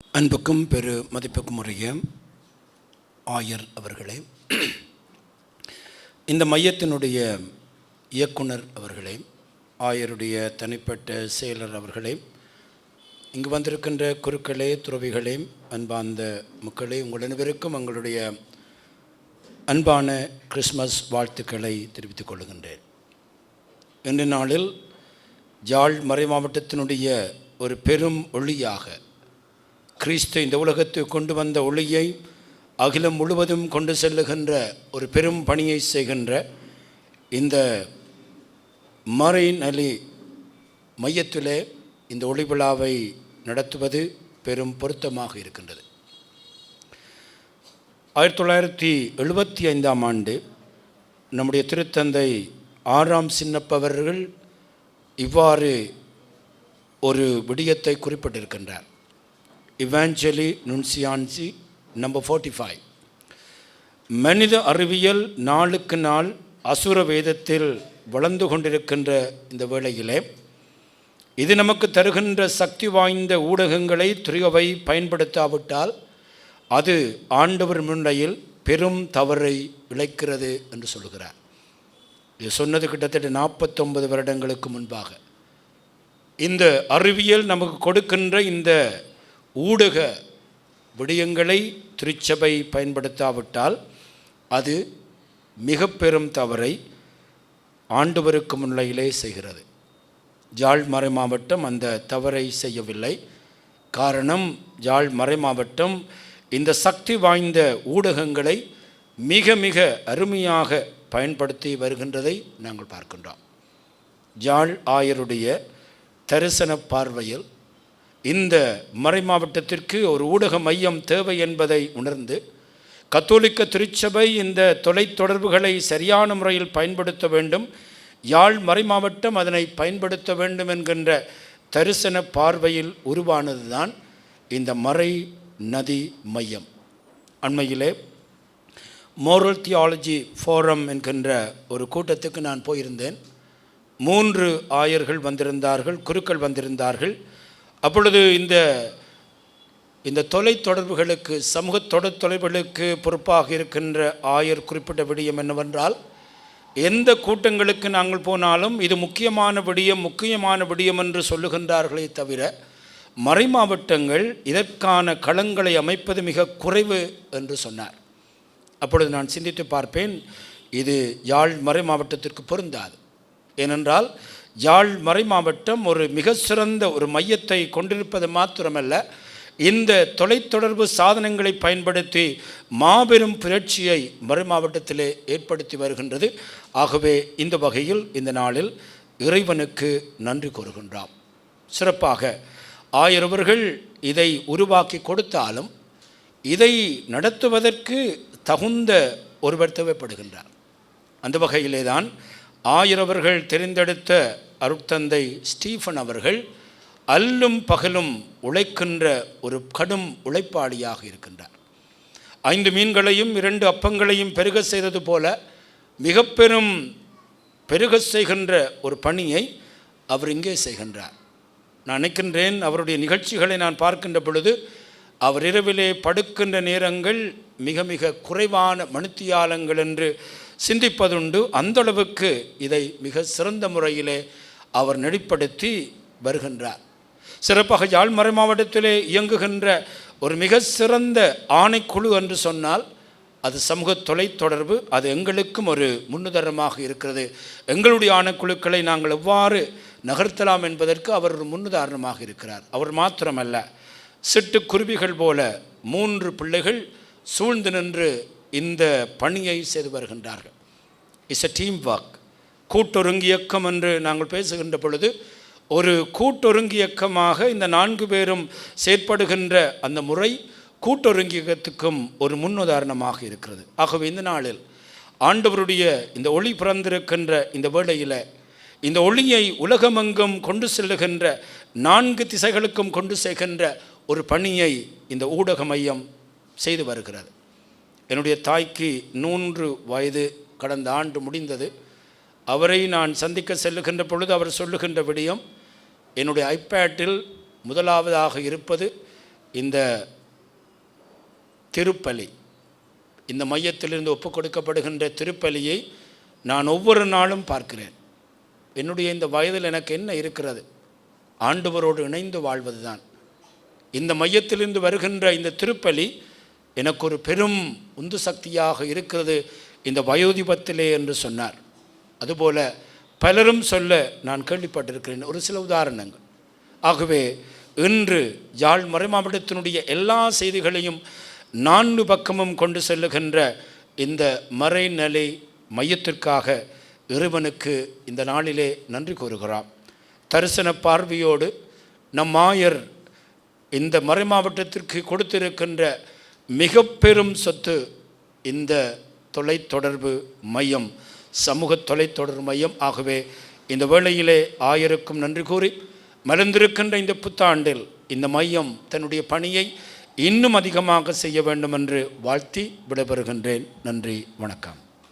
அன்புக்கும் பெரு மதிப்புக்கும் உரிய ஆயர் அவர்களே இந்த மையத்தினுடைய இயக்குனர் அவர்களே ஆயருடைய தனிப்பட்ட செயலர் அவர்களே இங்கு வந்திருக்கின்ற குருக்களே துறவிகளே அன்பார்ந்த மக்களே உங்கள் அனைவருக்கும் எங்களுடைய அன்பான கிறிஸ்மஸ் வாழ்த்துக்களை தெரிவித்துக் கொள்கின்றேன். இன்று நாளில் ஜாழ் மறை மாவட்டத்தினுடைய ஒரு பெரும் ஒளியாக கிறிஸ்து இந்த உலகத்தில் கொண்டு வந்த ஒளியை அகிலம் முழுவதும் கொண்டு செல்லுகின்ற ஒரு பெரும் பணியை செய்கின்ற இந்த மறைநலி மையத்திலே இந்த ஒளி விழாவை நடத்துவது பெரும் பொருத்தமாக இருக்கின்றது. ஆயிரத்தி தொள்ளாயிரத்தி எழுபத்தி ஐந்தாம் ஆண்டு நம்முடைய திருத்தந்தை ஆறாம் சின்னப்பவர்கள் இவ்வாறு ஒரு விடயத்தை குறிப்பிட்டிருக்கின்றார். இவாஞ்சலி நுன்சியான்சி நம்பர் ஃபோர்ட்டி ஃபைவ் மனித அறிவியல் நாளுக்கு நாள் அசுர வேதத்தில் வளர்ந்து கொண்டிருக்கின்ற இந்த வேளையிலே இது நமக்கு தருகின்ற சக்தி வாய்ந்த ஊடகங்களை துரியவை பயன்படுத்தாவிட்டால் அது ஆண்டவர் முன்னையில் பெரும் தவறை இழைக்கிறது என்று சொல்கிறார். இது சொன்னது கிட்டத்தட்ட நாற்பத்தொன்பது வருடங்களுக்கு முன்பாக. இந்த அறிவியல் நமக்கு கொடுக்கின்ற இந்த ஊடக விடயங்களை திருச்சபை பயன்படுத்தாவிட்டால் அது மிக பெரும் தவறை ஆண்டவருக்கு முன்னிலையிலே செய்கிறது. ஜாழ் மறை மாவட்டம் அந்த தவறை செய்யவில்லை. காரணம் ஜாழ் மறை மாவட்டம் இந்த சக்தி வாய்ந்த ஊடகங்களை மிக மிக அருமையாக பயன்படுத்தி வருகின்றதை நாங்கள் பார்க்கின்றோம். ஜாழ் ஆயருடைய தரிசன பார்வையில் இந்த மறை மாவட்டத்திற்கு ஒரு ஊடக மையம் தேவை என்பதை உணர்ந்து கத்தோலிக்க திருச்சபை இந்த தொலைத்தொடர்புகளை சரியான முறையில் பயன்படுத்த வேண்டும். யாழ் மறை மாவட்டம் அதனை பயன்படுத்த வேண்டும் என்கின்ற தரிசன பார்வையில் உருவானதுதான் இந்த மறை நதி மையம். அண்மையிலே மோரல் தியாலஜி ஃபோரம் என்கின்ற ஒரு கூட்டத்துக்கு நான் போயிருந்தேன். மூன்று ஆயர்கள் வந்திருந்தார்கள் குருக்கள் வந்திருந்தார்கள். அப்பொழுது இந்த இந்த தொலைத்தொடர்புகளுக்கு சமூக தொடர் தொலைவுகளுக்கு பொறுப்பாக இருக்கின்ற ஆயர் குறிப்பிட்ட விடயம் என்னவென்றால் எந்த கூட்டங்களுக்கு நாங்கள் போனாலும் இது முக்கியமான விடியம் முக்கியமான விடியம் என்று சொல்லுகின்றார்களே தவிர மறைமாவட்டங்கள் இதற்கான களங்களை அமைப்பது மிக குறைவு என்று சொன்னார். அப்பொழுது நான் சிந்தித்து பார்ப்பேன் இது யாழ் மறை மாவட்டத்திற்கு பொருந்தாது. ஏனென்றால் யாழ் மறை மாவட்டம் ஒரு மிக சிறந்த ஒரு மையத்தை கொண்டிருப்பது மாத்திரமல்ல இந்த தொலைத்தொடர்பு சாதனங்களை பயன்படுத்தி மாபெரும் புரட்சியை மறை மாவட்டத்திலே ஏற்படுத்தி வருகின்றது. ஆகவே இந்த வகையில் இந்த நாளில் இறைவனுக்கு நன்றி கூறுகின்றாம். சிறப்பாக ஆயிரவர்கள் இதை உருவாக்கி கொடுத்தாலும் இதை நடத்துவதற்கு தகுந்த ஒருவர் தேவைப்படுகின்றார். அந்த வகையிலே தான் ஆயிரவர்கள் தெரிந்தெடுத்த அருட்தந்தை ஸ்டீஃபன் அவர்கள் அல்லும் பகலும் உழைக்கின்ற ஒரு கடும் உழைப்பாளியாக இருக்கின்றார். ஐந்து மீன்களையும் இரண்டு அப்பங்களையும் பெருக செய்தது போல மிக பெரும் பெருக செய்கின்ற ஒரு பணியை அவர் இங்கே செய்கின்றார். நான் நினைக்கின்றேன் அவருடைய நிகழ்ச்சிகளை நான் பார்க்கின்ற பொழுது அவர் இரவிலே படுக்கின்ற நேரங்கள் மிக மிக குறைவான மணித்தியாலங்கள் என்று சிந்திப்பதுண்டு அந்தளவுக்கு இதை மிக சிறந்த முறையிலே அவர் நெறிப்படுத்தி வருகின்றார். சிறப்பாக யாழ்மறை மாவட்டத்திலே இயங்குகின்ற ஒரு மிக சிறந்த ஆணைக்குழு என்று சொன்னால் அது சமூக தொலைத்தொடர்பு அது எங்களுக்கும் ஒரு முன்னுதாரணமாக இருக்கிறது. எங்களுடைய ஆணைக்குழுக்களை நாங்கள் எவ்வாறு நகர்த்தலாம் என்பதற்கு அவர் ஒரு முன்னுதாரணமாக இருக்கிறார். அவர் மாத்திரமல்ல சிட்டுக்குருவிகள் போல மூன்று பிள்ளைகள் சூழ்ந்து நின்று இந்த பணியை செய்து வருகின்றார்கள். இட்ஸ் எ டீம் ஒர்க் கூட்டொருங்கு இயக்கம் என்று நாங்கள் பேசுகின்ற பொழுது ஒரு கூட்டொருங்கு இயக்கமாக இந்த நான்கு பேரும் செயற்படுகின்ற அந்த முறை கூட்டொருங்கி இயக்கத்துக்கும் ஒரு முன்னுதாரணமாக இருக்கிறது. ஆகவே இந்த நாளில் ஆண்டவருடைய இந்த ஒளி பிறந்திருக்கின்ற இந்த வேளையில் இந்த ஒளியை உலகமெங்கும் கொண்டு செல்லுகின்ற நான்கு திசைகளுக்கும் கொண்டு செல்கின்ற ஒரு பணியை இந்த ஊடக மையம் செய்து வருகிறது. என்னுடைய தாய்க்கு நூன்று வயது கடந்த ஆண்டு முடிந்தது. அவரை நான் சந்திக்க செல்லுகின்ற பொழுது அவர் சொல்லுகின்ற விடயம் என்னுடைய ஐபேட்டில் முதலாவதாக இருப்பது இந்த திருப்பலி. இந்த மையத்திலிருந்து ஒப்புக் கொடுக்கப்படுகின்ற திருப்பலியை நான் ஒவ்வொரு நாளும் பார்க்கிறேன். என்னுடைய இந்த வயதில் எனக்கு என்ன இருக்கிறது? ஆண்டவரோடு இணைந்து வாழ்வதுதான். இந்த மையத்திலிருந்து வருகின்ற இந்த திருப்பலி எனக்கு ஒரு பெரும் உந்து சக்தியாக இருக்கிறது இந்த வயோதிபத்திலே என்று சொன்னார். அதுபோல பலரும் சொல்ல நான் கேள்விப்பட்டிருக்கிறேன் ஒரு சில உதாரணங்கள். ஆகவே இன்று யாழ் மறைமாவட்டத்தினுடைய எல்லா செய்திகளையும் நான்கு பக்கமும் கொண்டு செல்லுகின்ற இந்த மறைநிலை மையத்திற்காக இறைவனுக்கு இந்த நாளிலே நன்றி கூறுகிறான் தரிசன பார்வையோடு நம் ஆயர் இந்த மறைமாவட்டத்திற்கு கொடுத்திருக்கின்ற மிக பெரும் சொத்து இந்த தொலைத்தொடர்பு மையம் சமூக தொலைத்தொடர் மையம். ஆகவே இந்த வேளையிலே ஆயருக்கும் நன்றி கூறி மலர்ந்திருக்கின்ற இந்த புத்தாண்டில் இந்த மையம் தன்னுடைய பணியை இன்னும் அதிகமாக செய்ய வேண்டும் என்று வாழ்த்தி விடைபெறுகின்றேன். நன்றி வணக்கம்.